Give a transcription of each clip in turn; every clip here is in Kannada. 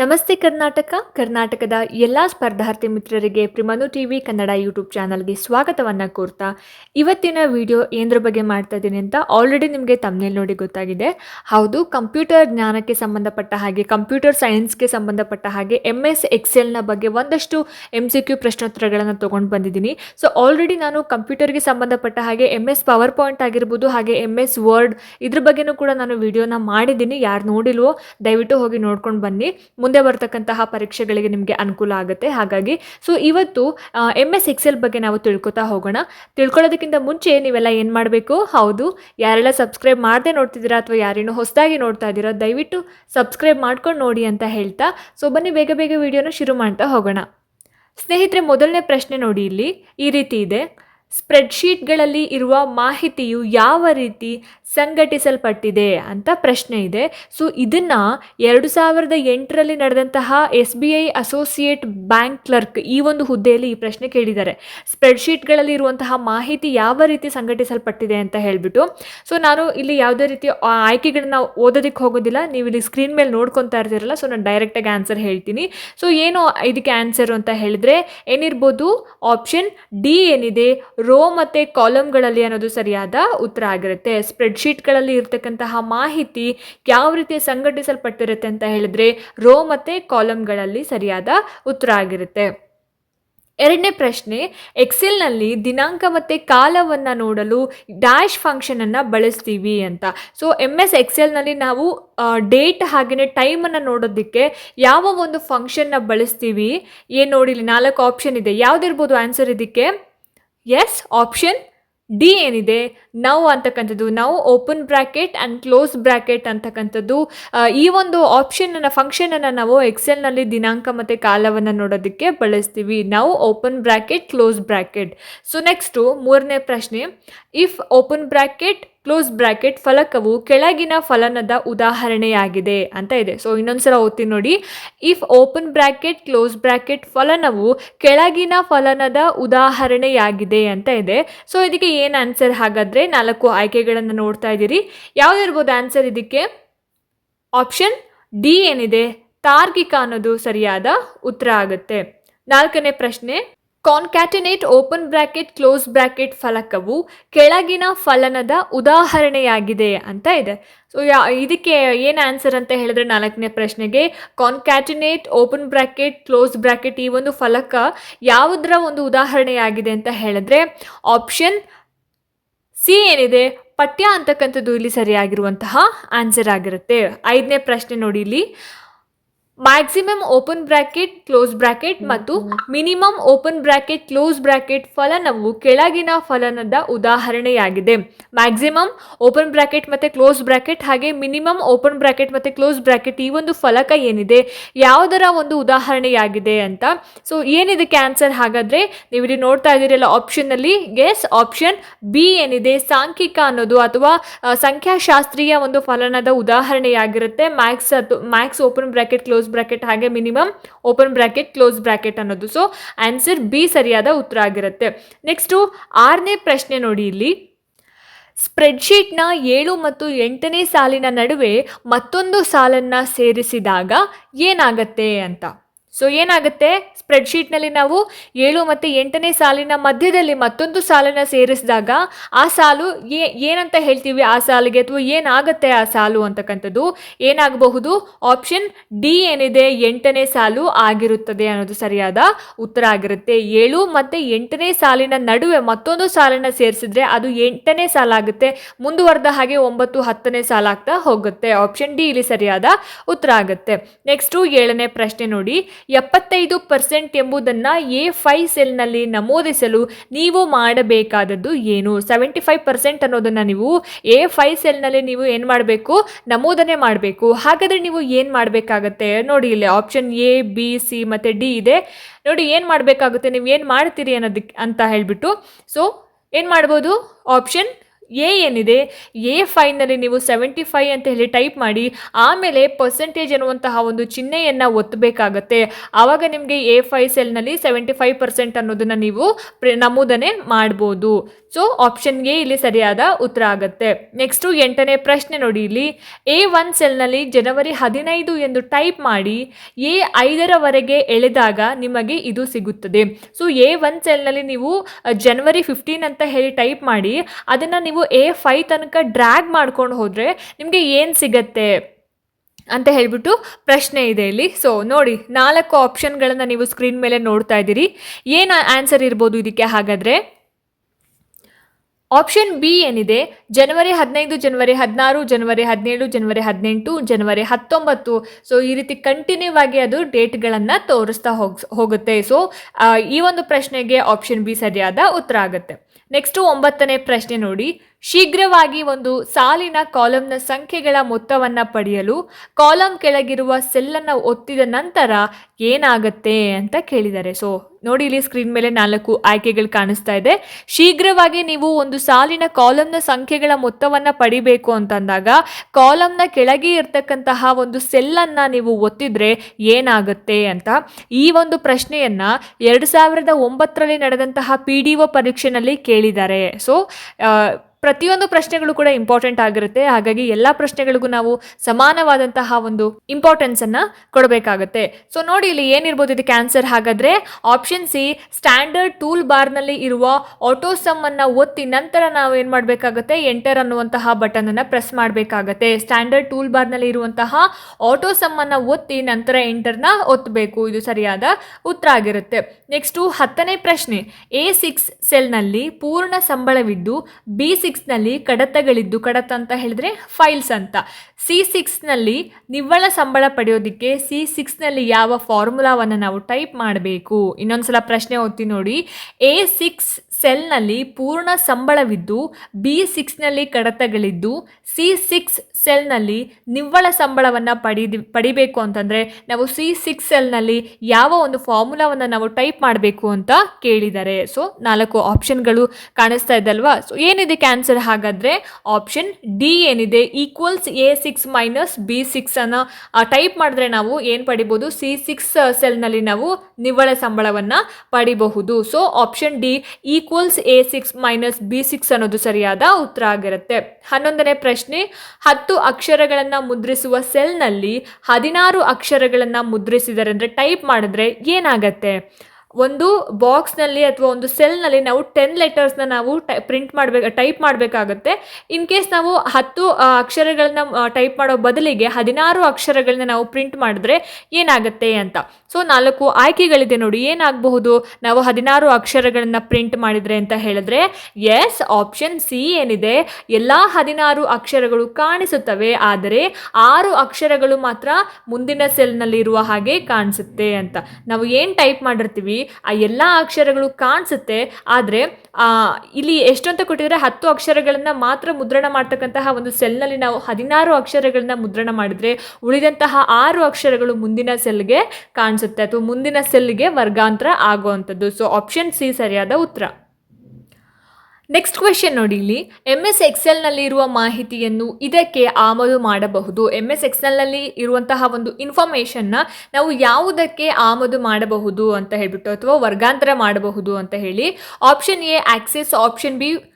ನಮಸ್ತೆ ಕರ್ನಾಟಕ. ಕರ್ನಾಟಕದ ಎಲ್ಲ ಸ್ಪರ್ಧಾರ್ಥಿ ಮಿತ್ರರಿಗೆ ಪ್ರಿಮನು ಟಿ ವಿ ಕನ್ನಡ ಯೂಟ್ಯೂಬ್ ಚಾನಲ್ಗೆ ಸ್ವಾಗತವನ್ನು ಕೋರ್ತಾ ಇವತ್ತಿನ ವಿಡಿಯೋ ಏನರ ಬಗ್ಗೆ ಮಾಡ್ತಾ ಇದ್ದೀನಿ ಅಂತ ಆಲ್ರೆಡಿ ನಿಮಗೆ ತಮ್ಮನೇಲಿ ನೋಡಿ ಗೊತ್ತಾಗಿದೆ. ಹೌದು ಕಂಪ್ಯೂಟರ್ ಜ್ಞಾನಕ್ಕೆ ಸಂಬಂಧಪಟ್ಟ ಹಾಗೆ ಕಂಪ್ಯೂಟರ್ ಸೈನ್ಸ್ಗೆ ಸಂಬಂಧಪಟ್ಟ ಹಾಗೆ ಎಂ ಎಸ್ ಎಕ್ಸೆಲ್ನ ಬಗ್ಗೆ ಒಂದಷ್ಟು ಎಂ ಸಿ ಕ್ಯೂ ಪ್ರಶ್ನೋತ್ತರಗಳನ್ನು ತೊಗೊಂಡು ಬಂದಿದ್ದೀನಿ. ಸೊ ಆಲ್ರೆಡಿ ನಾನು ಕಂಪ್ಯೂಟರ್ಗೆ ಸಂಬಂಧಪಟ್ಟ ಹಾಗೆ ಎಂ ಎಸ್ ಪವರ್ ಪಾಯಿಂಟ್ ಆಗಿರ್ಬೋದು, ಹಾಗೆ ಎಂ ಎಸ್ ವರ್ಡ್ ಇದ್ರ ಬಗ್ಗೆನೂ ಕೂಡ ನಾನು ವಿಡಿಯೋನ ಮಾಡಿದ್ದೀನಿ. ಯಾರು ನೋಡಿಲ್ವೋ, ದಯವಿಟ್ಟು ಹೋಗಿ ನೋಡ್ಕೊಂಡು ಬನ್ನಿ. ಮುಂದೆ ಬರ್ತಕ್ಕಂತಹ ಪರೀಕ್ಷೆಗಳಿಗೆ ನಿಮಗೆ ಅನುಕೂಲ ಆಗುತ್ತೆ. ಹಾಗಾಗಿ ಸೊ ಇವತ್ತು ಎಂ ಎಸ್ ಎಕ್ಸೆಲ್ ಬಗ್ಗೆ ನಾವು ತಿಳ್ಕೊತಾ ಹೋಗೋಣ. ತಿಳ್ಕೊಳ್ಳೋದಕ್ಕಿಂತ ಮುಂಚೆ ನೀವೆಲ್ಲ ಏನು ಮಾಡಬೇಕು? ಹೌದು, ಯಾರೆಲ್ಲ ಸಬ್ಸ್ಕ್ರೈಬ್ ಮಾಡದೆ ನೋಡ್ತಿದ್ದೀರಾ ಅಥವಾ ಯಾರೇನೋ ಹೊಸದಾಗಿ ನೋಡ್ತಾ ಇದ್ದೀರಾ, ದಯವಿಟ್ಟು ಸಬ್ಸ್ಕ್ರೈಬ್ ಮಾಡ್ಕೊಂಡು ನೋಡಿ ಅಂತ ಹೇಳ್ತಾ ಸೊ ಬನ್ನಿ ಬೇಗ ಬೇಗ ವಿಡಿಯೋನ ಶುರು ಮಾಡ್ತಾ ಹೋಗೋಣ. ಸ್ನೇಹಿತರೆ, ಮೊದಲನೇ ಪ್ರಶ್ನೆ ನೋಡಿ ಇಲ್ಲಿ. ಈ ರೀತಿ ಇದೆ. ಸ್ಪ್ರೆಡ್ಶೀಟ್ಗಳಲ್ಲಿ ಇರುವ ಮಾಹಿತಿಯು ಯಾವ ರೀತಿ ಸಂಘಟಿಸಲ್ಪಟ್ಟಿದೆ ಅಂತ ಪ್ರಶ್ನೆ ಇದೆ. ಸೊ, ಇದನ್ನು ಎರಡು ಸಾವಿರದ ಎಂಟರಲ್ಲಿ ನಡೆದಂತಹ S B I associate bank clerk ಈ ಒಂದು ಹುದ್ದೆಯಲ್ಲಿ ಈ ಪ್ರಶ್ನೆ ಕೇಳಿದ್ದಾರೆ. ಸ್ಪ್ರೆಡ್ಶೀಟ್ಗಳಲ್ಲಿ ಇರುವಂತಹ ಮಾಹಿತಿ ಯಾವ ರೀತಿ ಸಂಘಟಿಸಲ್ಪಟ್ಟಿದೆ ಅಂತ ಹೇಳಿಬಿಟ್ಟು. ಸೊ, ನಾನು ಇಲ್ಲಿ ಯಾವುದೇ ರೀತಿ ಆಯ್ಕೆಗಳನ್ನ ಓದೋದಕ್ಕೆ ಹೋಗೋದಿಲ್ಲ. ನೀವು ಇಲ್ಲಿ ಸ್ಕ್ರೀನ್ ಮೇಲೆ ನೋಡ್ಕೊತಾ ಇರ್ತೀರಲ್ಲ, ಸೊ ನಾನು ಡೈರೆಕ್ಟಾಗಿ ಆನ್ಸರ್ ಹೇಳ್ತೀನಿ. ಸೊ, ಏನು ಇದಕ್ಕೆ ಆನ್ಸರ್ ಅಂತ ಹೇಳಿದ್ರೆ ಏನಿರ್ಬೋದು ಆಪ್ಷನ್ ಡಿ ಏನಿದೆ? ರೋ ಮತ್ತು ಕಾಲಮ್ಗಳಲ್ಲಿ ಅನ್ನೋದು ಸರಿಯಾದ ಉತ್ತರ ಆಗಿರುತ್ತೆ. ಸ್ಪ್ರೆಡ್ಶೀಟ್ಗಳಲ್ಲಿ ಇರ್ತಕ್ಕಂತಹ ಮಾಹಿತಿ ಯಾವ ರೀತಿ ಸಂಘಟಿಸಲ್ಪಟ್ಟಿರುತ್ತೆ ಅಂತ ಹೇಳಿದ್ರೆ ರೋ ಮತ್ತು ಕಾಲಮ್ಗಳಲ್ಲಿ ಸರಿಯಾದ ಉತ್ತರ ಆಗಿರುತ್ತೆ. ಎರಡನೇ ಪ್ರಶ್ನೆ, ಎಕ್ಸೆಲ್ನಲ್ಲಿ ದಿನಾಂಕ ಮತ್ತು ಕಾಲವನ್ನು ನೋಡಲು ಡ್ಯಾಶ್ ಫಂಕ್ಷನನ್ನು ಬಳಸ್ತೀವಿ ಅಂತ. ಸೊ ಎಂ ಎಸ್ ಎಕ್ಸೆಲ್ನಲ್ಲಿ ನಾವು ಡೇಟ್ ಹಾಗೆಯೇ ಟೈಮನ್ನು ನೋಡೋದಕ್ಕೆ ಯಾವ ಒಂದು ಫಂಕ್ಷನ್ನ ಬಳಸ್ತೀವಿ? ಏನು ನೋಡಿಲಿ ನಾಲ್ಕು ಆಪ್ಷನ್ ಇದೆ. ಯಾವುದಿರ್ಬೋದು ಆನ್ಸರ್ ಇದಕ್ಕೆ? ಎಸ್ ಆಪ್ಷನ್ ಡಿ ಏನಿದೆ? ನೌ ಅಂತಕ್ಕಂಥದ್ದು ನಾವು open bracket and close bracket ಅಂತಕ್ಕಂಥದ್ದು. ಈ ಒಂದು ಆಪ್ಷನನ್ನು ಫಂಕ್ಷನನ್ನು ನಾವು ಎಕ್ಸೆಲ್ನಲ್ಲಿ ದಿನಾಂಕ ಮತ್ತು ಕಾಲವನ್ನು ನೋಡೋದಕ್ಕೆ ಬಳಸ್ತೀವಿ. ನಾವು open bracket close bracket so next ಮೂರನೇ ಪ್ರಶ್ನೆ if open bracket close bracket ಫಲಕವು ಕೆಳಗಿನ ಫಲನದ ಉದಾಹರಣೆಯಾಗಿದೆ ಅಂತ ಇದೆ. ಸೊ ಇನ್ನೊಂದ್ಸಲ ಓದ್ತೀನಿ ನೋಡಿ. If open bracket close bracket ಫಲನವು ಕೆಳಗಿನ ಫಲನದ ಉದಾಹರಣೆಯಾಗಿದೆ ಅಂತ ಇದೆ. ಸೊ ಇದಕ್ಕೆ ಏನು ಆನ್ಸರ್ ಹಾಗಾದರೆ ನಾಲ್ಕು ಆಯ್ಕೆಗಳನ್ನು ನೋಡ್ತಾ ಇದ್ದೀರಿ. ಯಾವುದಿರ್ಬೋದು ಆನ್ಸರ್ ಇದಕ್ಕೆ? ಆಪ್ಷನ್ ಡಿ ಏನಿದೆ? ತಾರ್ಕಿಕ ಅನ್ನೋದು ಸರಿಯಾದ ಉತ್ತರ ಆಗುತ್ತೆ. ನಾಲ್ಕನೇ ಪ್ರಶ್ನೆ. Concatenate open bracket close bracket ಫಲಕವು ಕೆಳಗಿನ ಫಲನದ ಉದಾಹರಣೆಯಾಗಿದೆ ಅಂತ ಇದೆ. ಸೊ ಯಾ, ಇದಕ್ಕೆ ಏನು ಆನ್ಸರ್ ಅಂತ ಹೇಳಿದ್ರೆ ನಾಲ್ಕನೇ ಪ್ರಶ್ನೆಗೆ concatenate open bracket close bracket ಈ ಒಂದು ಫಲಕ ಯಾವುದರ ಒಂದು ಉದಾಹರಣೆಯಾಗಿದೆ ಅಂತ ಹೇಳಿದ್ರೆ ಆಪ್ಷನ್ ಸಿ ಏನಿದೆ? ಪಠ್ಯ ಅಂತಕ್ಕಂಥದ್ದು ಇಲ್ಲಿ ಸರಿಯಾಗಿರುವಂತಹ ಆನ್ಸರ್ ಆಗಿರುತ್ತೆ. ಐದನೇ ಪ್ರಶ್ನೆ ನೋಡಿ ಇಲ್ಲಿ. Maximum open bracket close bracket ಮತ್ತು minimum open bracket close bracket ಫಲನವು ಕೆಳಗಿನ ಫಲನದ ಉದಾಹರಣೆಯಾಗಿದೆ. ಮ್ಯಾಕ್ಸಿಮಮ್ ಓಪನ್ ಬ್ರ್ಯಾಕೆಟ್ ಮತ್ತು ಕ್ಲೋಸ್ ಬ್ರ್ಯಾಕೆಟ್ ಹಾಗೆ ಮಿನಿಮಮ್ ಓಪನ್ ಬ್ರ್ಯಾಕೆಟ್ ಮತ್ತು ಕ್ಲೋಸ್ ಬ್ರ್ಯಾಕೆಟ್ ಈ ಒಂದು ಫಲಕ ಏನಿದೆ? ಯಾವುದರ ಒಂದು ಉದಾಹರಣೆಯಾಗಿದೆ ಅಂತ. ಸೊ ಏನಿದಕ್ಕೆ ಆನ್ಸರ್ ಹಾಗಾದರೆ ನೀವು ಇಲ್ಲಿ ನೋಡ್ತಾ ಇದ್ದೀರಲ್ಲ ಆಪ್ಷನ್ನಲ್ಲಿ ಎಸ್ ಆಪ್ಷನ್ ಬಿ ಏನಿದೆ? ಸಾಂಖ್ಯಿಕ ಅನ್ನೋದು ಅಥವಾ ಸಂಖ್ಯಾಶಾಸ್ತ್ರೀಯ ಒಂದು ಫಲನದ ಉದಾಹರಣೆಯಾಗಿರುತ್ತೆ. ಮ್ಯಾಕ್ಸ್ ಅಥವಾ max open bracket close bracket ಹಾಗೆ minimum open bracket close bracket ಅನ್ನೋದು. ಸೊ ಆನ್ಸರ್ ಬಿ ಸರಿಯಾದ ಉತ್ತರ ಆಗಿರುತ್ತೆ. ನೆಕ್ಸ್ಟು ಆರನೇ ಪ್ರಶ್ನೆ ನೋಡಿ ಇಲ್ಲಿ. ಸ್ಪ್ರೆಡ್ಶೀಟ್ನ ಏಳು ಮತ್ತು ಎಂಟನೇ ಸಾಲಿನ ನಡುವೆ ಮತ್ತೊಂದು ಸಾಲನ್ನು ಸೇರಿಸಿದಾಗ ಏನಾಗತ್ತೆ ಅಂತ. ಸೊ ಏನಾಗುತ್ತೆ? ಸ್ಪ್ರೆಡ್ಶೀಟ್ನಲ್ಲಿ ನಾವು ಏಳು ಮತ್ತು ಎಂಟನೇ ಸಾಲಿನ ಮಧ್ಯದಲ್ಲಿ ಮತ್ತೊಂದು ಸಾಲನ್ನು ಸೇರಿಸಿದಾಗ ಆ ಸಾಲು ಏನಂತ ಹೇಳ್ತೀವಿ? ಆ ಸಾಲಿಗೆ ಅಥವಾ ಏನಾಗುತ್ತೆ ಆ ಸಾಲು ಅಂತಕ್ಕಂಥದ್ದು? ಏನಾಗಬಹುದು? ಆಪ್ಷನ್ ಡಿ ಏನಿದೆ? ಎಂಟನೇ ಸಾಲು ಆಗಿರುತ್ತದೆ ಅನ್ನೋದು ಸರಿಯಾದ ಉತ್ತರ ಆಗಿರುತ್ತೆ. ಏಳು ಮತ್ತು ಎಂಟನೇ ಸಾಲಿನ ನಡುವೆ ಮತ್ತೊಂದು ಸಾಲನ್ನು ಸೇರಿಸಿದ್ರೆ ಅದು ಎಂಟನೇ ಸಾಲಾಗುತ್ತೆ. ಮುಂದುವರೆದ ಹಾಗೆ ಒಂಬತ್ತು, ಹತ್ತನೇ ಸಾಲಾಗ್ತಾ ಹೋಗುತ್ತೆ. ಆಪ್ಷನ್ ಡಿ ಇಲ್ಲಿ ಸರಿಯಾದ ಉತ್ತರ ಆಗುತ್ತೆ. ನೆಕ್ಸ್ಟು ಏಳನೇ ಪ್ರಶ್ನೆ ನೋಡಿ. ಎಪ್ಪತ್ತೈದು ಪರ್ಸೆಂಟ್ ಎಂಬುದನ್ನು ಎ ಫೈ ಸೆಲ್ನಲ್ಲಿ ನಮೂದಿಸಲು ನೀವು ಮಾಡಬೇಕಾದದ್ದು ಏನು? ಸೆವೆಂಟಿ ಫೈವ್ ಪರ್ಸೆಂಟ್ ಅನ್ನೋದನ್ನು ನೀವು ಎ ಫೈ ಸೆಲ್ನಲ್ಲಿ ನೀವು ಏನು ಮಾಡಬೇಕು? ನಮೂದನೆ ಮಾಡಬೇಕು. ಹಾಗಾದರೆ ನೀವು ಏನು ಮಾಡಬೇಕಾಗತ್ತೆ? ನೋಡಿ ಇಲ್ಲಿ ಆಪ್ಷನ್ ಎ, ಬಿ, ಸಿ ಮತ್ತು ಡಿ ಇದೆ. ನೋಡಿ ಏನು ಮಾಡಬೇಕಾಗುತ್ತೆ? ನೀವು ಏನು ಮಾಡ್ತೀರಿ ಅನ್ನೋದಕ್ಕೆ ಅಂತ ಹೇಳಿಬಿಟ್ಟು. ಸೊ ಏನು ಮಾಡ್ಬೋದು? ಆಪ್ಷನ್ ಎ ಏನಿದೆ? ಎ ಫೈನಲ್ಲಿ ನೀವು ಸೆವೆಂಟಿ ಫೈ ಅಂತ ಹೇಳಿ ಟೈಪ್ ಮಾಡಿ, ಆಮೇಲೆ ಪರ್ಸೆಂಟೇಜ್ ಅನ್ನುವಂತಹ ಒಂದು ಚಿಹ್ನೆಯನ್ನು ಒತ್ತಬೇಕಾಗತ್ತೆ ಆವಾಗ ನಿಮಗೆ ಎ ಫೈ ಸೆಲ್ನಲ್ಲಿ ಸೆವೆಂಟಿ ಫೈವ್ ಪರ್ಸೆಂಟ್ ಅನ್ನೋದನ್ನು ನೀವು ನಮೂದನೆ ಮಾಡ್ಬೋದು. ಸೊ ಆಪ್ಷನ್ ಎ ಇಲ್ಲಿ ಸರಿಯಾದ ಉತ್ತರ ಆಗುತ್ತೆ. ನೆಕ್ಸ್ಟು ಎಂಟನೇ ಪ್ರಶ್ನೆ ನೋಡಿ ಇಲ್ಲಿ. ಎ ಒನ್ ಸೆಲ್ನಲ್ಲಿ ಜನವರಿ ಹದಿನೈದು ಎಂದು ಟೈಪ್ ಮಾಡಿ, ಎ ಐದರವರೆಗೆ ಎಳೆದಾಗ ನಿಮಗೆ ಇದು ಸಿಗುತ್ತದೆ. ಸೊ ಎ ಒನ್ ಸೆಲ್ನಲ್ಲಿ ನೀವು ಜನವರಿ ಫಿಫ್ಟೀನ್ ಅಂತ ಹೇಳಿ ಟೈಪ್ ಮಾಡಿ, ಅದನ್ನು ನೀವು ಎ ಫೈ ತನಕ ಡ್ರ್ಯಾಗ್ ಮಾಡ್ಕೊಂಡು ಹೋದರೆ ನಿಮಗೆ ಏನು ಸಿಗತ್ತೆ ಅಂತ ಹೇಳ್ಬಿಟ್ಟು ಪ್ರಶ್ನೆ ಇದೆ ಇಲ್ಲಿ. ಸೊ ನೋಡಿ, ನಾಲ್ಕು ಆಪ್ಷನ್ಗಳನ್ನು ನೀವು ಸ್ಕ್ರೀನ್ ಮೇಲೆ ನೋಡ್ತಾ ಇದ್ದೀರಿ. ಏನು ಆನ್ಸರ್ ಇರ್ಬೋದು ಇದಕ್ಕೆ ಹಾಗಾದರೆ? ಆಪ್ಷನ್ ಬಿ ಏನಿದೆ? ಜನವರಿ ಹದಿನೈದು, ಜನವರಿ ಹದಿನಾರು, ಜನವರಿ ಹದಿನೇಳು, ಜನವರಿ ಹದಿನೆಂಟು, ಜನವರಿ ಹತ್ತೊಂಬತ್ತು. ಸೊ ಈ ರೀತಿ ಕಂಟಿನ್ಯೂ ಆಗಿ ಅದು ಡೇಟ್ಗಳನ್ನು ತೋರಿಸ್ತಾ ಹೋಗ್, ಹೋಗುತ್ತೆ. ಸೊ ಈ ಒಂದು ಪ್ರಶ್ನೆಗೆ ಆಪ್ಷನ್ ಬಿ ಸರಿಯಾದ ಉತ್ತರ ಆಗುತ್ತೆ. ನೆಕ್ಸ್ಟು ಒಂಬತ್ತನೇ ಪ್ರಶ್ನೆ ನೋಡಿ. ಶೀಘ್ರವಾಗಿ ಒಂದು ಸಾಲಿನ ಕಾಲಮ್ನ ಸಂಖ್ಯೆಗಳ ಮೊತ್ತವನ್ನು ಪಡೆಯಲು ಕಾಲಮ್ ಕೆಳಗಿರುವ ಸೆಲ್ಲನ್ನು ಒತ್ತಿದ ನಂತರ ಏನಾಗುತ್ತೆ ಅಂತ ಕೇಳಿದ್ದಾರೆ. ಸೊ ನೋಡಿ ಇಲ್ಲಿ ಸ್ಕ್ರೀನ್ ಮೇಲೆ ನಾಲ್ಕು ಆಯ್ಕೆಗಳು ಕಾಣಿಸ್ತಾ ಇದೆ. ಶೀಘ್ರವಾಗಿ ನೀವು ಒಂದು ಸಾಲಿನ ಕಾಲಮ್ನ ಸಂಖ್ಯೆಗಳ ಮೊತ್ತವನ್ನು ಪಡಿಬೇಕು ಅಂತಂದಾಗ ಕಾಲಮ್ನ ಕೆಳಗೆ ಇರ್ತಕ್ಕಂತಹ ಒಂದು ಸೆಲ್ಲನ್ನು ನೀವು ಒತ್ತಿದ್ರೆ ಏನಾಗುತ್ತೆ ಅಂತ ಈ ಒಂದು ಪ್ರಶ್ನೆಯನ್ನ ಎರಡು ಸಾವಿರದ ಒಂಬತ್ತರಲ್ಲಿ ನಡೆದಂತಹ ಪಿ ಡಿ ಒ ಪರೀಕ್ಷೆನಲ್ಲಿ ಕೇಳಿದ್ದಾರೆ. ಸೊ ಪ್ರತಿಯೊಂದು ಪ್ರಶ್ನೆಗಳು ಕೂಡ ಇಂಪಾರ್ಟೆಂಟ್ ಆಗಿರುತ್ತೆ. ಹಾಗಾಗಿ ಎಲ್ಲ ಪ್ರಶ್ನೆಗಳಿಗೂ ನಾವು ಸಮಾನವಾದಂತಹ ಒಂದು ಇಂಪಾರ್ಟೆನ್ಸ್ ಅನ್ನ ಕೊಡಬೇಕಾಗುತ್ತೆ. ಸೊ ನೋಡಿ ಇಲ್ಲಿ ಏನಿರ್ಬೋದು ಇದಕ್ಕೆ ಆನ್ಸರ್ ಹಾಗಾದ್ರೆ ಆಪ್ಷನ್ ಸಿ ಸ್ಟ್ಯಾಂಡರ್ಡ್ ಟೂಲ್ ಬಾರ್ನಲ್ಲಿ ಇರುವ ಅನ್ನ ಒತ್ತಿ ನಂತರ ನಾವು ಏನು ಮಾಡಬೇಕಾಗುತ್ತೆ? ಎಂಟರ್ ಅನ್ನುವಂತಹ ಬಟನ್ ಅನ್ನ ಪ್ರೆಸ್ ಮಾಡಬೇಕಾಗತ್ತೆ. ಸ್ಟ್ಯಾಂಡರ್ಡ್ ಟೂಲ್ ಬಾರ್ನಲ್ಲಿ ಇರುವಂತಹ ಆಟೋಸಮ್ ಅನ್ನ ಒತ್ತಿ ನಂತರ ಎಂಟರ್ನ ಒತ್ತಬೇಕು ಇದು ಸರಿಯಾದ ಉತ್ತರ ಆಗಿರುತ್ತೆ. ನೆಕ್ಸ್ಟು ಹತ್ತನೇ ಪ್ರಶ್ನೆ. ಎ ಸಿಕ್ಸ್ ಸೆಲ್ನಲ್ಲಿ ಪೂರ್ಣ ಸಂಬಳವಿದ್ದು ಬಿ ಸಿಕ್ಸ್ನಲ್ಲಿ ಕಡತಗಳಿದ್ದು ಕಡತ ಅಂತ ಹೇಳಿದ್ರೆ ಫೈಲ್ಸ್ ಅಂತ. ಸಿ ಸಿಕ್ಸ್ನಲ್ಲಿ ನಿವ್ವಳ ಸಂಬಳ ಪಡೆಯೋದಕ್ಕೆ ಸಿ ಸಿಕ್ಸ್ನಲ್ಲಿ ಯಾವ ಫಾರ್ಮುಲಾವನ್ನು ನಾವು ಟೈಪ್ ಮಾಡಬೇಕು? ಇನ್ನೊಂದ್ಸಲ ಪ್ರಶ್ನೆ ಓದ್ತಿ ನೋಡಿ. ಎ ಸಿಕ್ಸ್ ಸೆಲ್ನಲ್ಲಿ ಪೂರ್ಣ ಸಂಬಳವಿದ್ದು, ಬಿ ಸಿಕ್ಸ್ನಲ್ಲಿ ಕಡತಗಳಿದ್ದು, ಸಿ ಸಿಕ್ಸ್ ಸೆಲ್ನಲ್ಲಿ ನಿವ್ವಳ ಸಂಬಳವನ್ನು ಪಡಿದಿ, ಪಡಿಬೇಕು ಅಂತಂದರೆ ನಾವು ಸಿ ಸಿಕ್ಸ್ ಸೆಲ್ನಲ್ಲಿ ಯಾವ ಒಂದು ಫಾರ್ಮುಲಾವನ್ನು ನಾವು ಟೈಪ್ ಮಾಡಬೇಕು ಅಂತ ಕೇಳಿದ್ದಾರೆ ಸೊ, ನಾಲ್ಕು ಆಪ್ಷನ್ಗಳು ಕಾಣಿಸ್ತಾ ಇದ್ದಲ್ವಾ ಸೊ, ಏನಿದೆ ಕ್ಯಾನ್ಸರ್ ಹಾಗಾದರೆ? ಆಪ್ಷನ್ ಡಿ ಏನಿದೆ? Equals A six minus B six ಅನ್ನು ಟೈಪ್ ಮಾಡಿದ್ರೆ ನಾವು ಏನು ಪಡಿಬೋದು? ಸಿ ಸಿಕ್ಸ್ ಸೆಲ್ನಲ್ಲಿ ನಾವು ನಿವ್ವಳ ಸಂಬಳವನ್ನು ಪಡಿಬಹುದು. So, option D equals A six minus B six ಅನ್ನೋದು ಸರಿಯಾದ ಉತ್ತರ ಆಗಿರುತ್ತೆ. ಹನ್ನೊಂದನೇ ಪ್ರಶ್ನೆ, ಹತ್ತು ಅಕ್ಷರಗಳನ್ನು ಮುದ್ರಿಸುವ ಸೆಲ್ನಲ್ಲಿ ಹದಿನಾರು ಅಕ್ಷರಗಳನ್ನು ಮುದ್ರಿಸಿದರೆ ಅಂದರೆ ಟೈಪ್ ಮಾಡಿದ್ರೆ ಏನಾಗತ್ತೆ? ಒಂದು ಬಾಕ್ಸ್ನಲ್ಲಿ ಅಥವಾ ಒಂದು ಸೆಲ್ನಲ್ಲಿ ನಾವು ಟೆನ್ ಲೆಟರ್ಸ್ನ ನಾವು ಪ್ರಿಂಟ್ ಮಾಡಬೇಕು ಟೈಪ್ ಮಾಡಬೇಕಾಗತ್ತೆ. ಇನ್ ಕೇಸ್ ನಾವು ಹತ್ತು ಅಕ್ಷರಗಳನ್ನ ಟೈಪ್ ಮಾಡೋ ಬದಲಿಗೆ ಹದಿನಾರು ಅಕ್ಷರಗಳನ್ನ ನಾವು ಪ್ರಿಂಟ್ ಮಾಡಿದ್ರೆ ಏನಾಗುತ್ತೆ ಅಂತ. ಸೊ ನಾಲ್ಕು ಆಯ್ಕೆಗಳಿದೆ ನೋಡಿ, ಏನಾಗಬಹುದು? ನಾವು ಹದಿನಾರು ಅಕ್ಷರಗಳನ್ನು ಪ್ರಿಂಟ್ ಮಾಡಿದ್ರೆ ಅಂತ ಹೇಳಿದ್ರೆ ಎಸ್ ಆಪ್ಷನ್ ಸಿ ಏನಿದೆ? ಎಲ್ಲ ಹದಿನಾರು ಅಕ್ಷರಗಳು ಕಾಣಿಸುತ್ತವೆ, ಆದರೆ ಆರು ಅಕ್ಷರಗಳು ಮಾತ್ರ ಮುಂದಿನ ಸೆಲ್ನಲ್ಲಿ ಇರುವ ಹಾಗೆ ಕಾಣಿಸುತ್ತೆ ಅಂತ. ನಾವು ಏನು ಟೈಪ್ ಮಾಡಿರ್ತೀವಿ? ಆ ಎಲ್ಲ ಅಕ್ಷರಗಳು ಕಾಣಿಸುತ್ತೆ, ಆದರೆ ಇಲ್ಲಿ ಎಷ್ಟು ಅಂತ ಕೊಟ್ಟಿದ್ರೆ ಹತ್ತು ಅಕ್ಷರಗಳನ್ನು ಮಾತ್ರ ಮುದ್ರಣ ಮಾಡ್ತಕ್ಕಂತಹ ಒಂದು ಸೆಲ್ನಲ್ಲಿ ನಾವು ಹದಿನಾರು ಅಕ್ಷರಗಳನ್ನ ಮುದ್ರಣ ಮಾಡಿದ್ರೆ ಉಳಿದಂತಹ ಆರು ಅಕ್ಷರಗಳು ಮುಂದಿನ ಸೆಲ್ಗೆ ಕಾಣಿಸುತ್ತೆ, ಅಥವಾ ಮುಂದಿನ ಸೆಲ್ಗೆ ವರ್ಗಾಂತರ ಆಗುವಂಥದ್ದು. ಸೊ ಆಪ್ಷನ್ ಸಿ ಸರಿಯಾದ ಉತ್ತರ. ನೆಕ್ಸ್ಟ್ ಕ್ವೆಶನ್ ನೋಡಿ ಇಲ್ಲಿ. ಎಂ ಎಸ್ ಎಕ್ಸೆಲ್ನಲ್ಲಿ ಇರುವ ಮಾಹಿತಿಯನ್ನು ಇದಕ್ಕೆ ಆಮದು ಮಾಡಬಹುದು. ಎಂ ಎಸ್ ಎಕ್ಸೆಲ್ನಲ್ಲಿ ಇರುವಂತಹ ಒಂದು ಇನ್ಫಾರ್ಮೇಷನ್ನ ನಾವು ಯಾವುದಕ್ಕೆ ಆಮದು ಮಾಡಬಹುದು ಅಂತ ಹೇಳ್ಬಿಟ್ಟು ಅಥವಾ ವರ್ಗಾಂತರ ಮಾಡಬಹುದು ಅಂತ ಹೇಳಿ. Option A access option B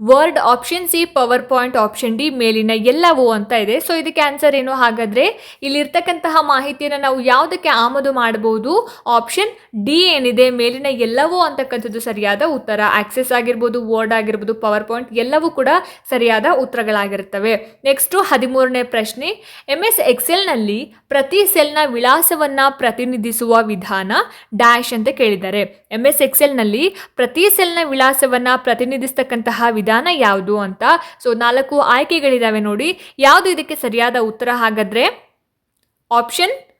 word option C, power point option D ಮೇಲಿನ ಎಲ್ಲವೂ ಅಂತ ಇದೆ. ಸೊ ಇದಕ್ಕೆ ಆನ್ಸರ್ ಏನು? ಹಾಗಾದರೆ ಇಲ್ಲಿರ್ತಕ್ಕಂತಹ ಮಾಹಿತಿಯನ್ನು ನಾವು ಯಾವುದಕ್ಕೆ ಆಮದು ಮಾಡಬಹುದು ಆಪ್ಷನ್ ಡಿ ಏನಿದೆ? ಮೇಲಿನ ಎಲ್ಲವೂ ಅಂತಕ್ಕಂಥದ್ದು ಸರಿಯಾದ ಉತ್ತರ. ಆಕ್ಸೆಸ್ ಆಗಿರ್ಬೋದು ವರ್ಡ್ ಆಗಿರ್ಬೋದು ಪವರ್ ಪಾಯಿಂಟ್ ಎಲ್ಲವೂ ಕೂಡ ಸರಿಯಾದ ಉತ್ತರಗಳಾಗಿರುತ್ತವೆ. ನೆಕ್ಸ್ಟು ಹದಿಮೂರನೇ ಪ್ರಶ್ನೆ. ಎಂ ಎಸ್ ಎಕ್ಸೆಲ್ನಲ್ಲಿ ಪ್ರತಿ ಸೆಲ್ನ ವಿಳಾಸವನ್ನು ಪ್ರತಿನಿಧಿಸುವ ವಿಧಾನ ಡ್ಯಾಶ್ ಅಂತ ಕೇಳಿದ್ದಾರೆ. ಎಂ ಎಸ್ ಎಕ್ಸೆಲ್ನಲ್ಲಿ ಪ್ರತಿ ಸೆಲ್ನ ವಿಳಾಸವನ್ನು ಪ್ರತಿನಿಧಿಸ್ತಕ್ಕಂತಹ ವಿಧಾನ ಯಾವುದು ಅಂತ. ಸೊ ನಾಲ್ಕು ಆಯ್ಕೆಗಳಿದಾವೆ ನೋಡಿ. ಯಾವುದು ಇದಕ್ಕೆ ಸರಿಯಾದ ಉತ್ತರ ಹಾಗಾದ್ರೆ? ಆಪ್ಷನ್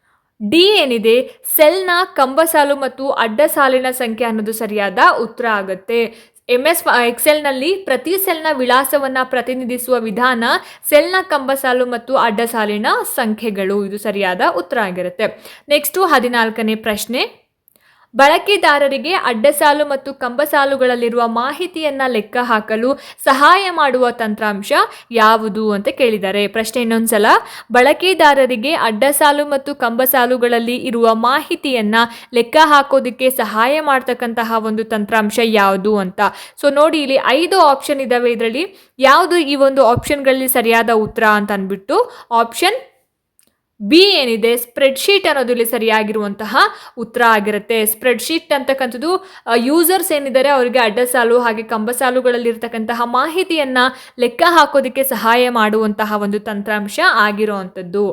ಡಿ ಏನಿದೆ? ಸೆಲ್ನ ಕಂಬ ಸಾಲು ಮತ್ತು ಅಡ್ಡ ಸಾಲಿನ ಸಂಖ್ಯೆ ಅನ್ನೋದು ಸರಿಯಾದ ಉತ್ತರ ಆಗುತ್ತೆ. ಎಂ ಎಸ್ ಎಕ್ಸೆಲ್ನಲ್ಲಿ ಪ್ರತಿ ಸೆಲ್ನ ವಿಳಾಸವನ್ನು ಪ್ರತಿನಿಧಿಸುವ ವಿಧಾನ ಸೆಲ್ನ ಕಂಬ ಸಾಲು ಮತ್ತು ಅಡ್ಡ ಸಾಲಿನ ಸಂಖ್ಯೆಗಳು. ಇದು ಸರಿಯಾದ ಉತ್ತರ ಆಗಿರುತ್ತೆ. ನೆಕ್ಸ್ಟು ಹದಿನಾಲ್ಕನೇ ಪ್ರಶ್ನೆ. ಬಳಕೆದಾರರಿಗೆ ಅಡ್ಡಸಾಲು ಮತ್ತು ಕಂಬಸಾಲುಗಳಲ್ಲಿರುವ ಮಾಹಿತಿಯನ್ನು ಲೆಕ್ಕ ಹಾಕಲು ಸಹಾಯ ಮಾಡುವ ತಂತ್ರಾಂಶ ಯಾವುದು ಅಂತ ಕೇಳಿದ್ದಾರೆ. ಪ್ರಶ್ನೆ ಇನ್ನೊಂದ್ಸಲ, ಬಳಕೆದಾರರಿಗೆ ಅಡ್ಡಸಾಲು ಮತ್ತು ಕಂಬಸಾಲುಗಳಲ್ಲಿ ಇರುವ ಮಾಹಿತಿಯನ್ನು ಲೆಕ್ಕ ಹಾಕೋದಕ್ಕೆ ಸಹಾಯ ಮಾಡ್ತಕ್ಕಂತಹ ಒಂದು ತಂತ್ರಾಂಶ ಯಾವುದು ಅಂತ. ಸೊ ನೋಡಿ ಇಲ್ಲಿ ಐದು ಆಪ್ಷನ್ ಇದಾವೆ ಇದರಲ್ಲಿ. ಯಾವುದು ಈ ಒಂದು ಆಪ್ಷನ್ಗಳಲ್ಲಿ ಸರಿಯಾದ ಉತ್ತರ ಅಂತ ಅಂದ್ಬಿಟ್ಟು ಆಪ್ಷನ್ ಬಿ ಏನಿದೆ? ಸ್ಪ್ರೆಡ್ಶೀಟ್ ಅನ್ನೋದು ಇಲ್ಲಿ ಸರಿಯಾಗಿರುವಂತಹ ಉತ್ತರ ಆಗಿರುತ್ತೆ. ಸ್ಪ್ರೆಡ್ಶೀಟ್ ಅಂತಕ್ಕಂಥದ್ದು ಯೂಸರ್ಸ್ ಏನಿದ್ದಾರೆ ಅವರಿಗೆ ಅಡ್ಡಸಾಲು ಹಾಗೆ ಕಂಬ ಕಂಬಸಾಲುಗಳಲ್ಲಿರ್ತಕ್ಕಂತಹ ಮಾಹಿತಿಯನ್ನ ಲೆಕ್ಕ ಹಾಕೋದಕ್ಕೆ ಸಹಾಯ ಮಾಡುವಂತಹ ಒಂದು ತಂತ್ರಾಂಶ ಆಗಿರುವಂಥದ್ದು.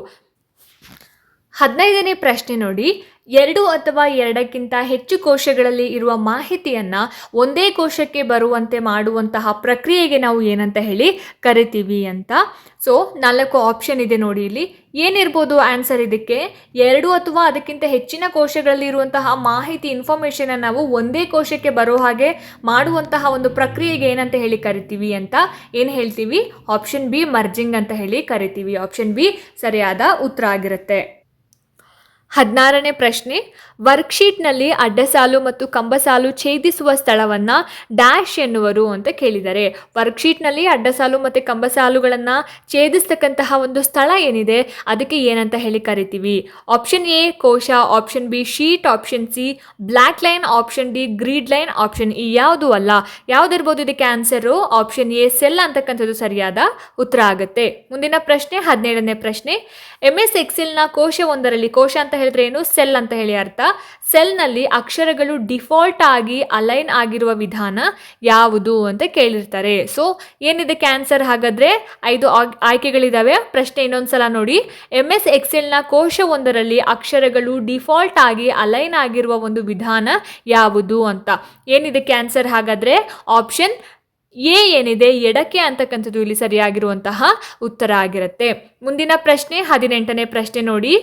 ಹದಿನೈದನೇ ಪ್ರಶ್ನೆ ನೋಡಿ. ಎರಡು ಅಥವಾ ಎರಡಕ್ಕಿಂತ ಹೆಚ್ಚು ಕೋಶಗಳಲ್ಲಿ ಇರುವ ಮಾಹಿತಿಯನ್ನ ಒಂದೇ ಕೋಶಕ್ಕೆ ಬರುವಂತೆ ಮಾಡುವಂತಹ ಪ್ರಕ್ರಿಯೆಗೆ ನಾವು ಏನಂತ ಹೇಳಿ ಕರಿತೀವಿ ಅಂತ. ಸೊ ನಾಲ್ಕು ಆಪ್ಷನ್ ಇದೆ ನೋಡಿ ಇಲ್ಲಿ. ಏನಿರ್ಬೋದು ಆನ್ಸರ್ ಇದಕ್ಕೆ? ಎರಡು ಅಥವಾ ಅದಕ್ಕಿಂತ ಹೆಚ್ಚಿನ ಕೋಶಗಳಲ್ಲಿ ಇರುವಂತಹ ಮಾಹಿತಿ ಇನ್ಫಾರ್ಮೇಷನ್ ನಾವು ಒಂದೇ ಕೋಶಕ್ಕೆ ಬರೋ ಹಾಗೆ ಮಾಡುವಂತಹ ಒಂದು ಪ್ರಕ್ರಿಯೆಗೆ ಏನಂತ ಹೇಳಿ ಕರಿತೀವಿ ಅಂತ. ಏನು ಹೇಳ್ತೀವಿ? ಆಪ್ಷನ್ ಬಿ ಮರ್ಜಿಂಗ್ ಅಂತ ಹೇಳಿ ಕರಿತೀವಿ. ಆಪ್ಷನ್ ಬಿ ಸರಿಯಾದ ಉತ್ತರ ಆಗಿರುತ್ತೆ. ಹದಿನಾರನೇ ಪ್ರಶ್ನೆ, ವರ್ಕ್ಶೀಟ್ನಲ್ಲಿ ಅಡ್ಡಸಾಲು ಮತ್ತು ಕಂಬಸಾಲು ಛೇದಿಸುವ ಸ್ಥಳವನ್ನು ಡ್ಯಾಶ್ ಎನ್ನುವರು ಅಂತ ಕೇಳಿದ್ದಾರೆ ವರ್ಕ್ಶೀಟ್ನಲ್ಲಿ ಅಡ್ಡಸಾಲು ಮತ್ತು ಕಂಬಸಾಲುಗಳನ್ನು ಛೇದಿಸ್ತಕ್ಕಂತಹ ಒಂದು ಸ್ಥಳ ಏನಿದೆ, ಅದಕ್ಕೆ ಏನಂತ ಹೇಳಿ ಕರಿತೀವಿ? ಆಪ್ಷನ್ ಎ ಕೋಶ option B sheet option C black line option D grid line option E ಯಾವುದು ಅಲ್ಲ. ಯಾವುದಿರ್ಬೋದು ಇದಕ್ಕೆ ಆನ್ಸರು ಆಪ್ಷನ್ ಎ ಸೆಲ್ ಅಂತಕ್ಕಂಥದ್ದು ಸರಿಯಾದ ಉತ್ತರ ಆಗುತ್ತೆ. ಮುಂದಿನ ಪ್ರಶ್ನೆ, ಹದಿನೇಳನೇ ಪ್ರಶ್ನೆ ಎಂ ಎಸ್ ಎಕ್ಸೆಲ್ನ ಕೋಶವೊಂದರಲ್ಲಿ ಕೋಶ ಅಂತ ಹೇಳಿದ್ರೆ ಏನು? ಸೆಲ್ ಅಂತ ಹೇಳಿ ಅರ್ಥ. ಸೆಲ್ನಲ್ಲಿ ಅಕ್ಷರಗಳು ಡಿಫಾಲ್ಟ್ ಆಗಿ ಅಲೈನ್ ಆಗಿರುವ ವಿಧಾನ ಯಾವುದು ಅಂತ ಕೇಳಿರ್ತಾರೆ. ಸೊ ಏನಿದೆ ಕ್ಯಾನ್ಸರ್? ಹಾಗಾದ್ರೆ ಐದು ಆಯ್ಕೆಗಳಿದಾವೆ. ಪ್ರಶ್ನೆ ಇನ್ನೊಂದ್ಸಲ ನೋಡಿ. ಎಂ ಎಸ್ ಎಕ್ಸೆಲ್ನ ಕೋಶವೊಂದರಲ್ಲಿ ಅಕ್ಷರಗಳು ಡಿಫಾಲ್ಟ್ ಆಗಿ ಅಲೈನ್ ಆಗಿರುವ ಒಂದು ವಿಧಾನ ಯಾವುದು ಅಂತ. ಏನಿದೆ ಕ್ಯಾನ್ಸರ್? ಹಾಗಾದ್ರೆ ಆಪ್ಷನ್ ಎ ಏನಿದೆ, ಎಡಕ್ಕೆ ಅಂತಕ್ಕಂಥದ್ದು ಇಲ್ಲಿ ಸರಿಯಾಗಿರುವಂತಹ ಉತ್ತರ ಆಗಿರುತ್ತೆ. ಮುಂದಿನ ಪ್ರಶ್ನೆ, ಹದಿನೆಂಟನೇ ಪ್ರಶ್ನೆ ನೋಡಿ.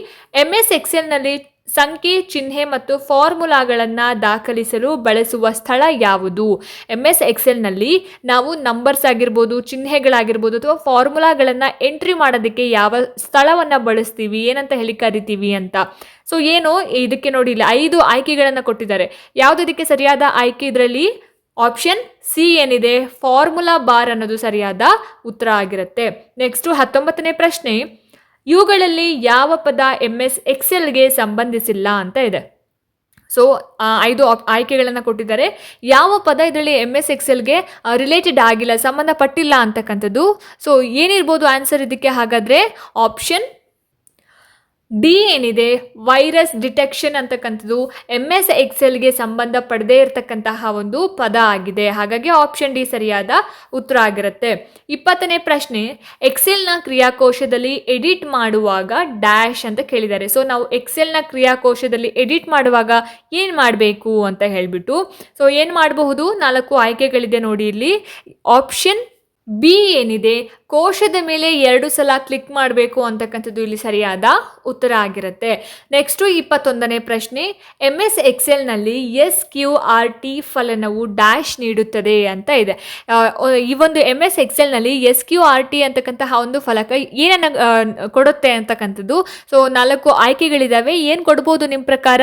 ಎಂ ಎಸ್ ಎಕ್ಸೆಲ್ನಲ್ಲಿ ಸಂಖ್ಯೆ, ಚಿಹ್ನೆ ಮತ್ತು ಫಾರ್ಮುಲಾಗಳನ್ನು ದಾಖಲಿಸಲು ಬಳಸುವ ಸ್ಥಳ ಯಾವುದು? ಎಂ ಎಸ್ ಎಕ್ಸೆಲ್ನಲ್ಲಿ ನಾವು ನಂಬರ್ಸ್ ಆಗಿರ್ಬೋದು, ಚಿಹ್ನೆಗಳಾಗಿರ್ಬೋದು ಅಥವಾ ಫಾರ್ಮುಲಾಗಳನ್ನು ಎಂಟ್ರಿ ಮಾಡೋದಕ್ಕೆ ಯಾವ ಸ್ಥಳವನ್ನು ಬಳಸ್ತೀವಿ, ಏನಂತ ಹೇಳಿ ಕರಿತೀವಿ ಅಂತ. ಸೊ ಏನು ಇದಕ್ಕೆ ನೋಡಿ, ಇಲ್ಲಿ ಐದು ಆಯ್ಕೆಗಳನ್ನು ಕೊಟ್ಟಿದ್ದಾರೆ. ಯಾವುದಕ್ಕೆ ಸರಿಯಾದ ಆಯ್ಕೆ ಇದರಲ್ಲಿ? ಆಪ್ಷನ್ ಸಿ ಏನಿದೆ? ಫಾರ್ಮುಲಾ ಬಾರ್ ಅನ್ನೋದು ಸರಿಯಾದ ಉತ್ತರ ಆಗಿರುತ್ತೆ. ನೆಕ್ಸ್ಟು ಹತ್ತೊಂಬತ್ತನೇ ಪ್ರಶ್ನೆ. ಇವುಗಳಲ್ಲಿ ಯಾವ ಪದ ಎಂ ಎಸ್ ಎಕ್ಸೆಲ್ಗೆ ಸಂಬಂಧಿಸಿಲ್ಲ ಅಂತ ಇದೆ. ಸೊ ಐದು ಆಯ್ಕೆಗಳನ್ನು ಕೊಟ್ಟಿದ್ದಾರೆ. ಯಾವ ಪದ ಇದರಲ್ಲಿ ಎಂ ಎಸ್ ಎಕ್ಸೆಲ್ಗೆ ರಿಲೇಟೆಡ್ ಆಗಿಲ್ಲ, ಸಂಬಂಧಪಟ್ಟಿಲ್ಲ ಅಂತಕ್ಕಂಥದ್ದು? ಸೊ ಏನಿರ್ಬೋದು ಆನ್ಸರ್ ಇದಕ್ಕೆ ಹಾಗಾದರೆ? ಆಪ್ಷನ್ ಡಿ ಏನಿದೆ? ವೈರಸ್ ಡಿಟೆಕ್ಷನ್ ಅಂತಕ್ಕಂಥದ್ದು ಎಂ ಎಸ್ ಎಕ್ಸೆಲ್ಗೆ ಸಂಬಂಧ ಪಡೆದೇ ಇರತಕ್ಕಂತಹ ಒಂದು ಪದ ಆಗಿದೆ. ಹಾಗಾಗಿ ಆಪ್ಷನ್ ಡಿ ಸರಿಯಾದ ಉತ್ತರ ಆಗಿರುತ್ತೆ. ಇಪ್ಪತ್ತನೇ ಪ್ರಶ್ನೆ ಎಕ್ಸೆಲ್ನ ಕ್ರಿಯಾಕೋಶದಲ್ಲಿ ಎಡಿಟ್ ಮಾಡುವಾಗ ಡ್ಯಾಶ್ ಅಂತ ಕೇಳಿದ್ದಾರೆ. ಸೊ ನಾವು ಎಕ್ಸೆಲ್ನ ಕ್ರಿಯಾಕೋಶದಲ್ಲಿ ಎಡಿಟ್ ಮಾಡುವಾಗ ಏನು ಮಾಡಬೇಕು ಅಂತ ಹೇಳಿಬಿಟ್ಟು. ಸೊ ಏನು ಮಾಡಬಹುದು? ನಾಲ್ಕು ಆಯ್ಕೆಗಳಿದೆ ನೋಡಿ ಇಲ್ಲಿ. ಆಪ್ಷನ್ ಬಿ ಏನಿದೆ? ಕೋಶದ ಮೇಲೆ ಎರಡು ಸಲ ಕ್ಲಿಕ್ ಮಾಡಬೇಕು ಅಂತಕ್ಕಂಥದ್ದು ಇಲ್ಲಿ ಸರಿಯಾದ ಉತ್ತರ ಆಗಿರುತ್ತೆ. ನೆಕ್ಸ್ಟು ಇಪ್ಪತ್ತೊಂದನೇ ಪ್ರಶ್ನೆ ಎಂ ಎಸ್ ಎಕ್ಸೆಲ್ನಲ್ಲಿ ಎಸ್ ಕ್ಯೂ ಆರ್ ಟಿ ಫಲನವು ಡ್ಯಾಶ್ ನೀಡುತ್ತದೆ ಅಂತ ಇದೆ. ಈ ಒಂದು ಎಂ ಎಸ್ ಎಕ್ಸೆಲ್ನಲ್ಲಿ ಎಸ್ ಕ್ಯೂ ಆರ್ ಟಿ ಅಂತಕ್ಕಂತಹ ಒಂದು ಫಲಕ ಏನನ್ನು ಕೊಡುತ್ತೆ ಅಂತಕ್ಕಂಥದ್ದು. ಸೊ ನಾಲ್ಕು ಆಯ್ಕೆಗಳಿದ್ದಾವೆ ಏನು ಕೊಡ್ಬೋದು ನಿಮ್ಮ ಪ್ರಕಾರ?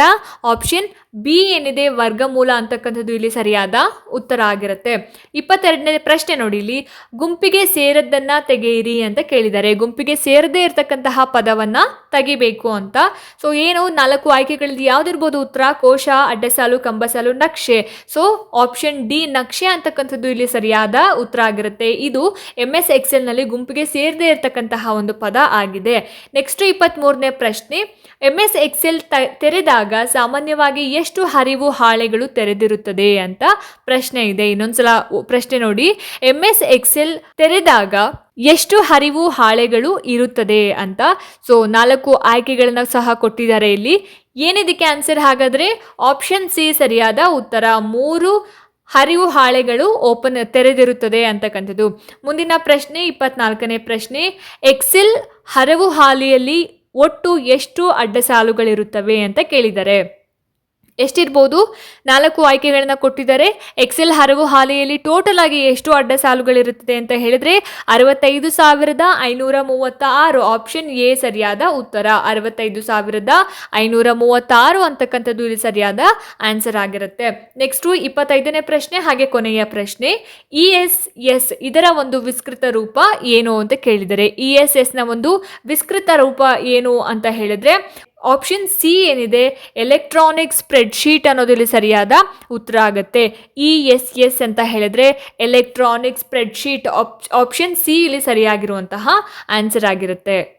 ಆಪ್ಷನ್ ಬಿ ಏನಿದೆ ವರ್ಗಮೂಲ ಅಂತಕ್ಕಂಥದ್ದು ಇಲ್ಲಿ ಸರಿಯಾದ ಉತ್ತರ ಆಗಿರುತ್ತೆ. ಇಪ್ಪತ್ತೆರಡನೇ ಪ್ರಶ್ನೆ ನೋಡಿ ಇಲ್ಲಿ, ಗುಂಪಿಗೆ ಸೇರದ್ದನ್ನ ತೆಗೆಯಿರಿ ಅಂತ ಕೇಳಿದ್ದಾರೆ. ಗುಂಪಿಗೆ ಸೇರದೇ ಇರತಕ್ಕಂತಹ ಪದವನ್ನ ತೆಗಿಬೇಕು ಅಂತ. ಸೊ ಏನು ನಾಲ್ಕು ಆಯ್ಕೆಗಳಲ್ಲಿ ಯಾವ್ದಿರ್ಬೋದು? ಉತ್ತರ, ಕೋಶ, ಅಡ್ಡಸಾಲು, ಕಂಬಸಾಲು, ನಕ್ಷೆ. ಸೊ ಆಪ್ಷನ್ ಡಿ ನಕ್ಷೆ ಅಂತಕ್ಕಂಥದ್ದು ಇಲ್ಲಿ ಸರಿಯಾದ ಉತ್ತರ ಆಗಿರುತ್ತೆ. ಇದು ಎಂ ಎಸ್ ಎಕ್ಸೆಲ್ನಲ್ಲಿ ಗುಂಪಿಗೆ ಸೇರದೇ ಇರತಕ್ಕಂತಹ ಒಂದು ಪದ ಆಗಿದೆ. ನೆಕ್ಸ್ಟ್ ಇಪ್ಪತ್ತ್ ಮೂರನೇ ಪ್ರಶ್ನೆ ಎಂ ಎಸ್ ಎಕ್ಸೆಲ್ ತೆರೆದಾಗ ಸಾಮಾನ್ಯವಾಗಿ ಎಷ್ಟು ಹರಿವು ಹಾಳೆಗಳು ತೆರೆದಿರುತ್ತದೆ ಅಂತ ಪ್ರಶ್ನೆ ಇದೆ. ಇನ್ನೊಂದ್ಸಲ ಪ್ರಶ್ನೆ ನೋಡಿ. ಎಂ ಎಸ್ ಎಕ್ಸೆಲ್ ತೆರೆದಾಗ ಎಷ್ಟು ಹರಿವು ಹಾಳೆಗಳು ಇರುತ್ತದೆ ಅಂತ. ಸೊ ನಾಲ್ಕು ಆಯ್ಕೆಗಳನ್ನ ಸಹ ಕೊಟ್ಟಿದ್ದಾರೆ ಇಲ್ಲಿ. ಏನಿದಕ್ಕೆ ಆನ್ಸರ್ ಹಾಗಾದ್ರೆ? ಆಪ್ಷನ್ ಸಿ ಸರಿಯಾದ ಉತ್ತರ. ಮೂರು ಹರಿವು ಹಾಳೆಗಳು ಓಪನ್ ತೆರೆದಿರುತ್ತದೆ ಅಂತಕ್ಕಂಥದ್ದು ಮುಂದಿನ ಪ್ರಶ್ನೆ, ಇಪ್ಪತ್ನಾಲ್ಕನೇ ಪ್ರಶ್ನೆ. ಎಕ್ಸೆಲ್ ಹರವು ಹಾಲಿಯಲ್ಲಿ ಒಟ್ಟು ಎಷ್ಟು ಅಡ್ಡಸಾಲುಗಳಿರುತ್ತವೆ ಅಂತ ಕೇಳಿದ್ದಾರೆ. ಎಷ್ಟಿರ್ಬೋದು? ನಾಲ್ಕು ಆಯ್ಕೆಗಳನ್ನು ಕೊಟ್ಟಿದ್ದಾರೆ. ಎಕ್ಸೆಲ್ ಹರವು ಹಾಲೆಯಲ್ಲಿ ಟೋಟಲ್ ಆಗಿ ಎಷ್ಟು ಅಡ್ಡ ಸಾಲುಗಳಿರುತ್ತದೆ ಅಂತ ಹೇಳಿದ್ರೆ ಅರವತ್ತೈದು ಸಾವಿರದ ಐನೂರ ಮೂವತ್ತ ಆರು ಆಪ್ಷನ್ ಎ ಸರಿಯಾದ ಉತ್ತರ. ಅರವತ್ತೈದು ಸಾವಿರದ ಐನೂರ ಮೂವತ್ತಾರು ಅಂತಕ್ಕಂಥದ್ದು ಇಲ್ಲಿ ಸರಿಯಾದ ಆನ್ಸರ್ ಆಗಿರುತ್ತೆ. ನೆಕ್ಸ್ಟು ಇಪ್ಪತ್ತೈದನೇ ಪ್ರಶ್ನೆ, ಹಾಗೆ ಕೊನೆಯ ಪ್ರಶ್ನೆ. ಇ ಎಸ್ ಎಸ್ ಇದರ ಒಂದು ವಿಸ್ತೃತ ರೂಪ ಏನು ಅಂತ ಕೇಳಿದರೆ ಇ ಎಸ್ ಎಸ್ನ ಒಂದು ವಿಸ್ತೃತ ರೂಪ ಏನು ಅಂತ ಹೇಳಿದ್ರೆ ಆಪ್ಷನ್ ಸಿ ಏನಿದೆ? ಎಲೆಕ್ಟ್ರಾನಿಕ್ ಸ್ಪ್ರೆಡ್ಶೀಟ್ ಅನ್ನೋದಿಲ್ಲಿ ಸರಿಯಾದ ಉತ್ತರ ಆಗುತ್ತೆ. ಇ ಎಸ್ ಎಸ್ ಅಂತ ಹೇಳಿದ್ರೆ ಎಲೆಕ್ಟ್ರಾನಿಕ್ ಸ್ಪ್ರೆಡ್ಶೀಟ್ ಆಪ್ಷನ್ ಸಿ ಇಲ್ಲಿ ಸರಿಯಾಗಿರುವಂತಹ ಆನ್ಸರ್ ಆಗಿರುತ್ತೆ.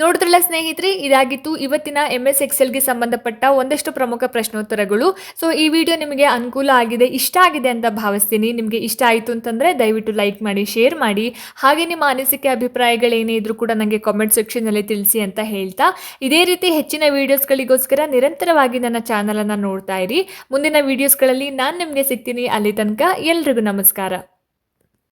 ನೋಡಿದ್ರಲ್ಲ ಸ್ನೇಹಿತರೆ, ಇದಾಗಿತ್ತು ಇವತ್ತಿನ ಎಂ ಎಸ್ ಎಕ್ಸೆಲ್ಗೆ ಸಂಬಂಧಪಟ್ಟ ಒಂದಷ್ಟು ಪ್ರಮುಖ ಪ್ರಶ್ನೋತ್ತರಗಳು. ಸೊ ಈ ವಿಡಿಯೋ ನಿಮಗೆ ಅನುಕೂಲ ಆಗಿದೆ, ಇಷ್ಟ ಆಗಿದೆ ಅಂತ ಭಾವಿಸ್ತೀನಿ. ನಿಮಗೆ ಇಷ್ಟ ಆಯಿತು ಅಂತಂದರೆ ದಯವಿಟ್ಟು ಲೈಕ್ ಮಾಡಿ ಶೇರ್ ಮಾಡಿ. ಹಾಗೆ ನಿಮ್ಮ ಅನಿಸಿಕೆ ಅಭಿಪ್ರಾಯಗಳೇನೇ ಇದ್ರೂ ಕೂಡ ನನಗೆ ಕಾಮೆಂಟ್ ಸೆಕ್ಷನ್ನಲ್ಲಿ ತಿಳಿಸಿ ಅಂತ ಹೇಳ್ತಾ. ಇದೇ ರೀತಿ ಹೆಚ್ಚಿನ ವೀಡಿಯೋಸ್ಗಳಿಗೋಸ್ಕರ ನಿರಂತರವಾಗಿ ನನ್ನ ಚಾನಲನ್ನು ನೋಡ್ತಾ ಇರಿ. ಮುಂದಿನ ವೀಡಿಯೋಸ್ಗಳಲ್ಲಿ ನಾನು ನಿಮಗೆ ಸಿಗ್ತೀನಿ ಅಲ್ಲಿ ತನಕ ಎಲ್ರಿಗೂ ನಮಸ್ಕಾರ.